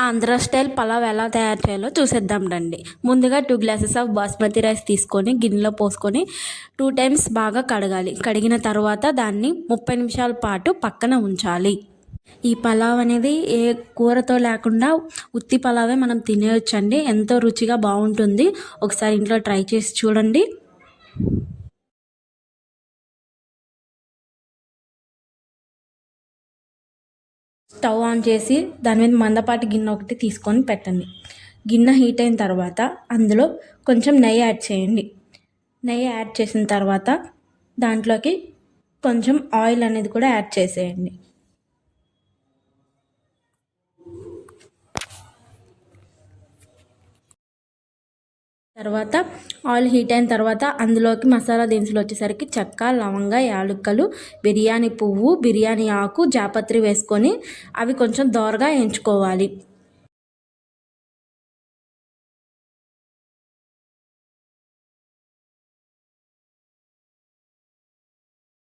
Andhra style pulao ఎలా తయారు చేయాలో చూసేద్దాం రండి. ముందుగా two glasses of basmati rice తీసుకొని గిన్నెలో పోసుకొని టూ టైమ్స్ బాగా కడగాలి. కడిగిన తర్వాత దాన్ని ముప్పై నిమిషాల పాటు పక్కన ఉంచాలి. ఈ పలావ్ అనేది ఏ కూరతో లేకుండా ఉత్తి పలావే మనం తినేయొచ్చండి. ఎంతో రుచిగా బాగుంటుంది. ఒకసారి ఇంట్లో ట్రై చేసి చూడండి. స్టవ్ ఆన్ చేసి దాని మీద మందపాటి గిన్నె ఒకటి తీసుకొని పెట్టండి. గిన్నె హీట్ అయిన తర్వాత అందులో కొంచెం నెయ్యి యాడ్ చేయండి. నెయ్యి యాడ్ చేసిన తర్వాత దాంట్లోకి కొంచెం ఆయిల్ అనేది కూడా యాడ్ చేసేయండి. తర్వాత ఆయిల్ హీట్ అయిన తర్వాత అందులోకి మసాలా దినుసులు వచ్చేసరికి చెక్క లవంగ యాలుక్కలు బిర్యానీ పువ్వు బిర్యానీ ఆకు జాపత్రి వేసుకొని అవి కొంచెం దోరగా ఎంచుకోవాలి.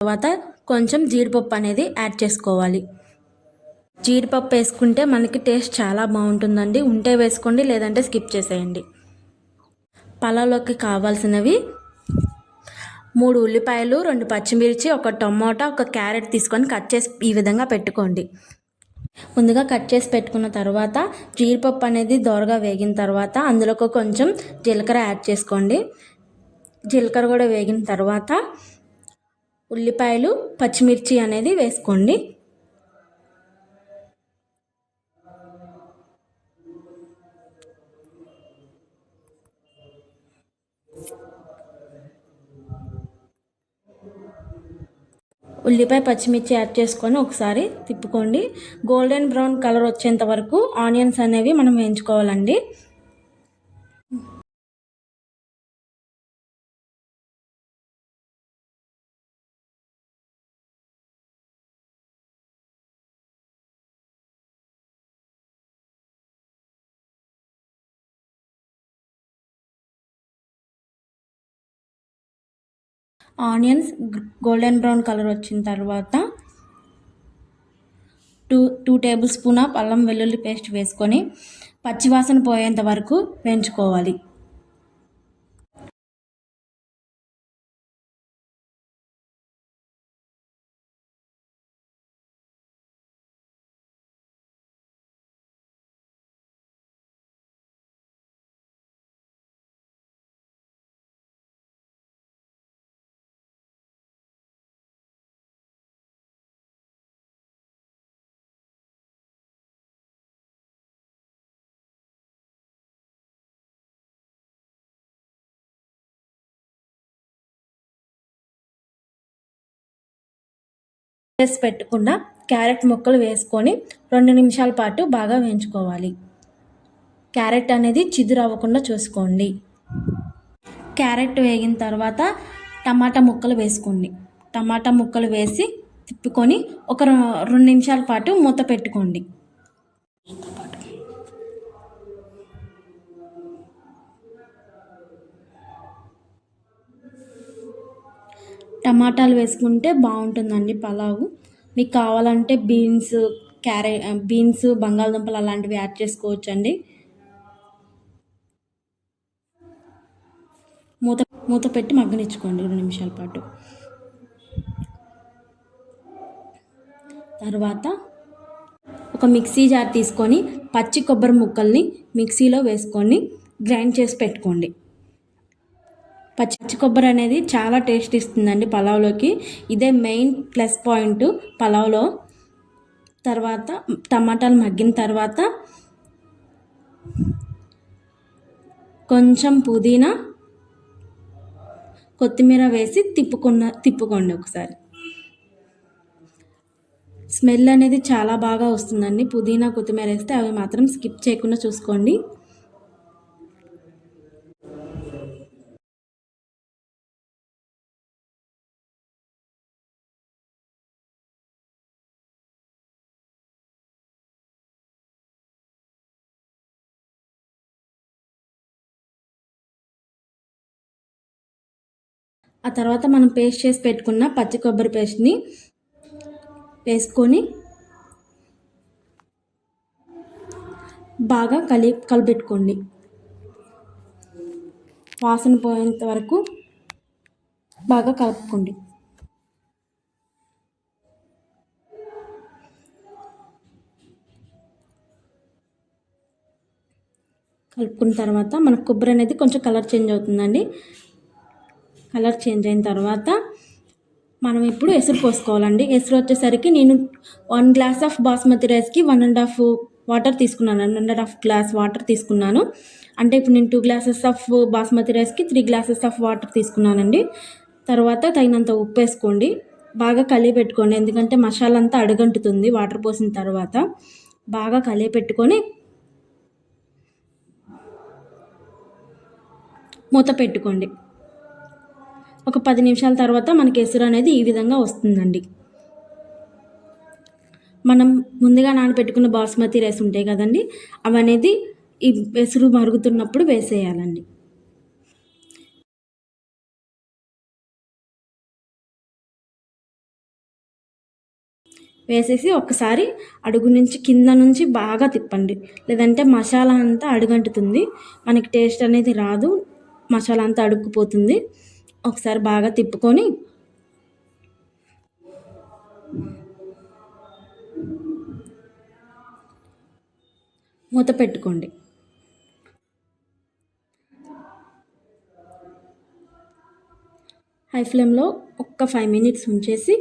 తర్వాత కొంచెం జీడిపప్పు అనేది యాడ్ చేసుకోవాలి. జీడిపప్పు వేసుకుంటే మనకి టేస్ట్ చాలా బాగుంటుందండి. ఉంటే వేసుకోండి లేదంటే స్కిప్ చేసేయండి. పలావ్లోకి కావాల్సినవి మూడు ఉల్లిపాయలు రెండు పచ్చిమిర్చి ఒక టమోటా ఒక క్యారెట్ తీసుకొని కట్ చేసి ఈ విధంగా పెట్టుకోండి. ముందుగా కట్ చేసి పెట్టుకున్న తర్వాత జీడిపప్పు అనేది దోరగా వేగిన తర్వాత అందులోకి కొంచెం జీలకర్ర యాడ్ చేసుకోండి. జీలకర్ర కూడా వేగిన తర్వాత ఉల్లిపాయలు పచ్చిమిర్చి అనేది వేసుకోండి. ఉల్లిపాయ పచ్చిమిర్చి యాడ్ చేసుకొని ఒకసారి తిప్పుకోండి. గోల్డెన్ బ్రౌన్ కలర్ వచ్చేంత వరకు ఆనియన్స్ అనేవి మనం వేయించుకోవాలండి. ఆనియన్స్ గోల్డెన్ బ్రౌన్ కలర్ వచ్చిన తర్వాత two two tablespoon of అల్లం వెల్లుల్లి పేస్ట్ వేసుకొని పచ్చివాసన పోయేంత వరకు వేయించుకోవాలి. చేసి పెట్టకుండా క్యారెట్ ముక్కలు వేసుకొని రెండు నిమిషాల పాటు బాగా వేయించుకోవాలి. క్యారెట్ అనేది చిదురు అవ్వకుండా చూసుకోండి. క్యారెట్ వేగిన తర్వాత టమాటా ముక్కలు వేసుకోండి. టమాటా ముక్కలు వేసి తిప్పుకొని ఒక రెండు నిమిషాల పాటు మూత పెట్టుకోండి. టమాటాలు వేసుకుంటే బాగుంటుందండి పలావు. మీకు కావాలంటే బీన్స్ క్యారెట్ బీన్స్ బంగాళదుంపలు అలాంటివి యాడ్ చేసుకోవచ్చు అండి మూత మూత పెట్టి మగ్గనిచ్చుకోండి రెండు నిమిషాల పాటు. తర్వాత ఒక మిక్సీ జార్ తీసుకొని పచ్చి కొబ్బరి ముక్కల్ని మిక్సీలో వేసుకొని గ్రైండ్ చేసి పెట్టుకోండి. పచ్చి కొబ్బరి అనేది చాలా టేస్ట్ ఇస్తుందండి పలావ్లోకి. ఇదే మెయిన్ ప్లస్ పాయింట్ పలావ్లో. తర్వాత టమాటాలు మగ్గిన తర్వాత కొంచెం పుదీనా కొత్తిమీర వేసి తిప్పుకున్న తిప్పుకోండి ఒకసారి. స్మెల్ అనేది చాలా బాగా వస్తుందండి. పుదీనా కొత్తిమీర వేస్తే అవి మాత్రం స్కిప్ చేయకుండా చూసుకోండి. ఆ తర్వాత మనం పేస్ట్ చేసి పెట్టుకున్న పచ్చి కొబ్బరి పేస్ట్ని వేసుకొని బాగా కలి కలిపెట్టుకోండి వాసన పోయేంత వరకు బాగా కలుపుకోండి. కలుపుకున్న తర్వాత మనకు కొబ్బరి అనేది కొంచెం కలర్ చేంజ్ అవుతుందండి. కలర్ చేంజ్ అయిన తర్వాత మనం ఇప్పుడు ఎసురు పోసుకోవాలండి. ఎసురు వచ్చేసరికి నేను వన్ గ్లాస్ ఆఫ్ బాస్మతి రైస్కి వన్ అండ్ హాఫ్ వాటర్ తీసుకున్నాను. One and half glass water తీసుకున్నాను. అంటే ఇప్పుడు నేను టూ గ్లాసెస్ ఆఫ్ బాస్మతి రైస్కి త్రీ గ్లాసెస్ ఆఫ్ వాటర్ తీసుకున్నానండి. తర్వాత తగినంత ఉప్పు వేసుకోండి. బాగా కలిగి పెట్టుకోండి. ఎందుకంటే మసాలా అంతా అడుగంటుతుంది వాటర్ పోసిన తర్వాత. బాగా కలిగి పెట్టుకొని మూత పెట్టుకోండి. ఒక పది నిమిషాల తర్వాత మనకి ఎసురు అనేది ఈ విధంగా వస్తుందండి. మనం ముందుగా నానబెట్టుకున్న బాస్మతి రైస్ ఉంటాయి కదండి అవి అనేది ఈ ఎసురు మరుగుతున్నప్పుడు వేసేయాలండి. వేసేసి ఒకసారి అడుగు నుంచి కింద నుంచి బాగా తిప్పండి. లేదంటే మసాలా అంతా అడుగంటుతుంది. మనకి టేస్ట్ అనేది రాదు. మసాలా అంతా అడుక్కుపోతుంది. ఒకసారి బాగా తిప్పుకొని మూత పెట్టుకోండి. హై ఫ్లేమ్లో ఒక్క ఫైవ్ మినిట్స్ ఉంచేసి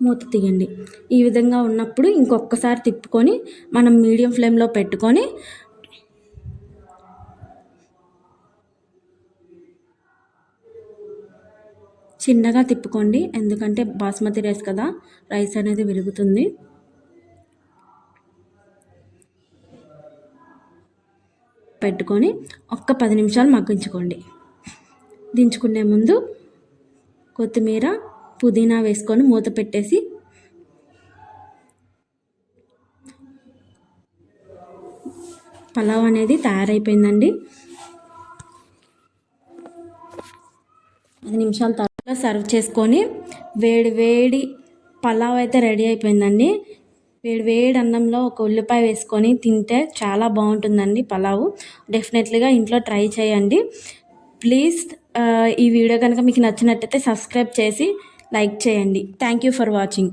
మూత తీయండి. ఈ విధంగా ఉన్నప్పుడు ఇంకొకసారి తిప్పుకొని మనం మీడియం ఫ్లేమ్లో పెట్టుకొని చిన్నగా తిప్పుకోండి. ఎందుకంటే బాస్మతి రైస్ కదా రైస్ అనేది విరుగుతుంది. పెట్టుకొని ఒక్క పది నిమిషాలు మగ్గించుకోండి. దించుకునే ముందు కొత్తిమీర పుదీనా వేసుకొని మూత పెట్టేసి పలావ్ అనేది తయారైపోయిందండి. పది నిమిషాల తర్వాత సర్వ్ చేసుకొని వేడి వేడి పలావ్ అయితే రెడీ అయిపోయిందండి. వేడి వేడి అన్నంలో ఒక ఉల్లిపాయ వేసుకొని తింటే చాలా బాగుంటుందండి పలావు. డెఫినెట్లీగా ఇంట్లో ట్రై చేయండి. ప్లీజ్ ఈ వీడియో కనుక మీకు నచ్చినట్టయితే సబ్స్క్రైబ్ చేసి లైక్ చేయండి. Thank you for watching.